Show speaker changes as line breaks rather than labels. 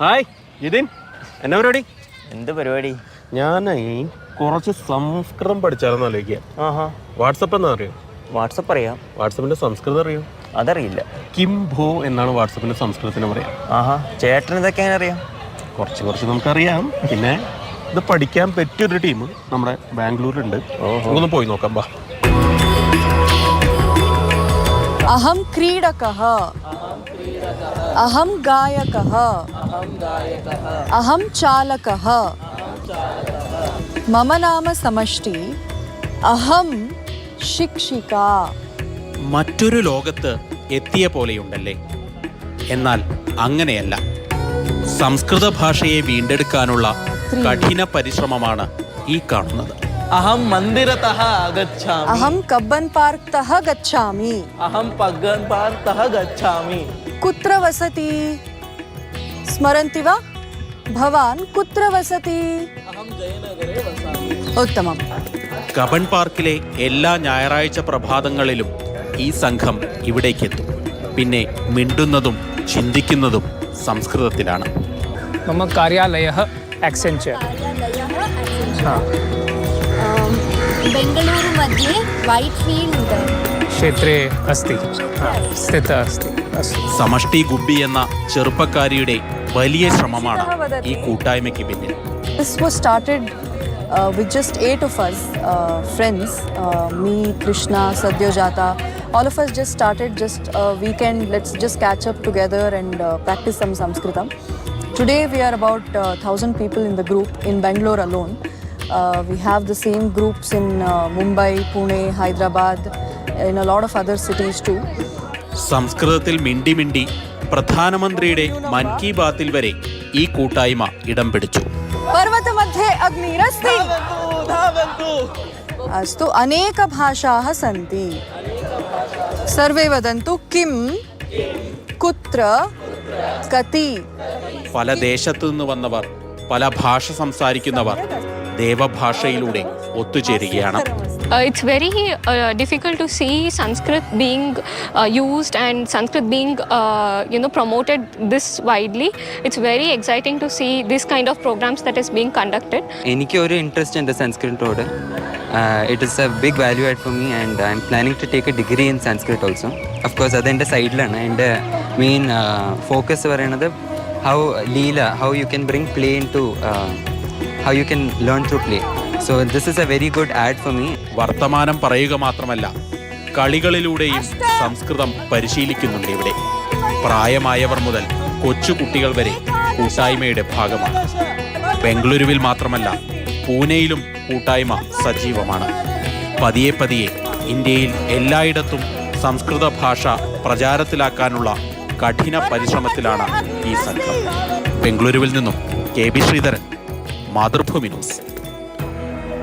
Hi Jithin. എന്നാ പരിപാടി?
എന്ത് പരിപാടി?
ഞാൻ കുറച്ച് സംസ്കൃതം പഠിച്ചായിരുന്നു ആലോചിക്കുക വാട്സപ്പ് എന്നാ അറിയോ?
വാട്സപ്പ് അറിയാം.
വാട്സപ്പിന്റെ സംസ്കൃതം അറിയോ?
അതറിയില്ല.
കിം ഭോ എന്നാണ് വാട്സപ്പിന്റെ സംസ്കൃതത്തിന് പറയാം.
ആഹാ. ചേട്ടൻ ഇതൊക്കെ എങ്ങനെ അറിയാം?
കുറച്ച് കുറച്ച് നമുക്കറിയാം. പിന്നെ ഇത് പഠിക്കാൻ പറ്റിയൊരു ടീം നമ്മുടെ ബാംഗ്ലൂരിലുണ്ട്. നമുക്കൊന്ന് പോയി നോക്കാം ബാ
अहं क्रीडकः अहं गायकः अहं चालकः मम नाम समष्टि अहं शिक्षिका
മറ്റൊരു ലോകത്ത് എത്തിയ പോലെയുണ്ടല്ലേ എന്നാൽ അങ്ങനെയല്ല സംസ്കൃത ഭാഷയെ വീണ്ടെടുക്കാനുള്ള കഠിന പരിശ്രമമാണ് ഈ കാണുന്നത്
അഹം മന്ദിരതഃ ആഗച്ഛാമി
അഹം കബ്ബൻ പാർക്ക് തഹ
ഗച്ഛാമി അഹം പഗ്ഗൻ പാർത്തഃ
ഗച്ഛാമി കുത്ര വസതി സ്മരന്തി വാ ഭവാൻ കുത്ര വസതി അഹം ജയനഗരേ വസാമി ഉത്തമം
കബൺ പാർക്കിലെ എല്ലാ ഞായറാഴ്ച പ്രഭാതങ്ങളിലും ഈ സംഘം ഇവിടേക്കെത്തും. പിന്നെ മിണ്ടുന്നതും ചിന്തിക്കുന്നതും സംസ്കൃതത്തിലാണ്.
നമുക്ക് കാര്യാലയ ആക്സെഞ്ചർ
बेङ्गलूरु मध्ये वैट् फील्ड्
क्षेत्रे अस्ति स्थितः अस्ति अस्तु
സമഷ്ടി ഗുബ്ബി എന്ന ചെറുപ്പക്കാരിയുടെ വലിയ ശ്രമമാണ് ഈ കൂട്ടായ്മയ്ക്ക് പിന്നിൽ
This was started uh, with just eight of us, uh, friends, uh, me, Krishna, Sadyajata. All of us just started just a weekend, let's just catch up together and uh, practice some Sanskritam. Today we are about uh, 1000 people in the group in Bangalore alone. Uh, we have the same groups in uh, Mumbai, Pune, Hyderabad, in a lot of other cities too.
സംസ്കൃതത്തിൽ മിണ്ടി മിണ്ടി പ്രധാനമന്ത്രിയുടെ മൻ കി ബാത്തിൽ വരെ ഈ കൂട്ടായ്മ ഇടം പിടിച്ചു.
അസ്തു
അനേക ഭാഷാഹ സന്തി. Survey വദന്തു Kim കുത്ര കതി.
പല ദേശത്തു നിന്ന് വന്നവർ പല ഭാഷ സംസാരിക്കുന്നവർ. ദേവഭാഷയിലൂടെ ഒത്തുചേരുകയാണ്.
It's very difficult to see Sanskrit being used and Sanskrit being you know promoted this widely it's very exciting to see this kind of programs that is being conducted
എനിക്ക് ഒരു ഇൻട്രസ്റ്റ് ഉണ്ട് സംസ്കൃതോട് it is a big value ആയിട്ട് for me and I am planning to take a degree in Sanskrit also of course അത് എന്റെ സൈഡിലാണ് എന്റെ main focus പറയുന്നത് how Leela how you can bring play into how you can learn to play so this is a very good add for me
വർത്തമാനം പറയുക മാത്രമല്ല കളികളിലൂടെയും സംസ്കൃതം പരിശീലിക്കുന്നുണ്ട് ഇവിടെ. പ്രായമായവർ മുതൽ കൊച്ചുകുട്ടികൾ വരെ കൂട്ടായ്മയുടെ ഭാഗമാണ്. ബംഗളൂരുവിൽ മാത്രമല്ല പൂനെയിലും കൂട്ടായ്മ സജീവമാണ്. പതിയെ പതിയെ ഇന്ത്യയിൽ എല്ലായിടത്തും സംസ്കൃത ഭാഷ പ്രചാരത്തിലാക്കാനുള്ള കഠിന പരിശ്രമത്തിലാണ് ഈ സംഘം. ബംഗളൂരുവിൽ നിന്നും K. B. Sreedharan Mathrubhumi news.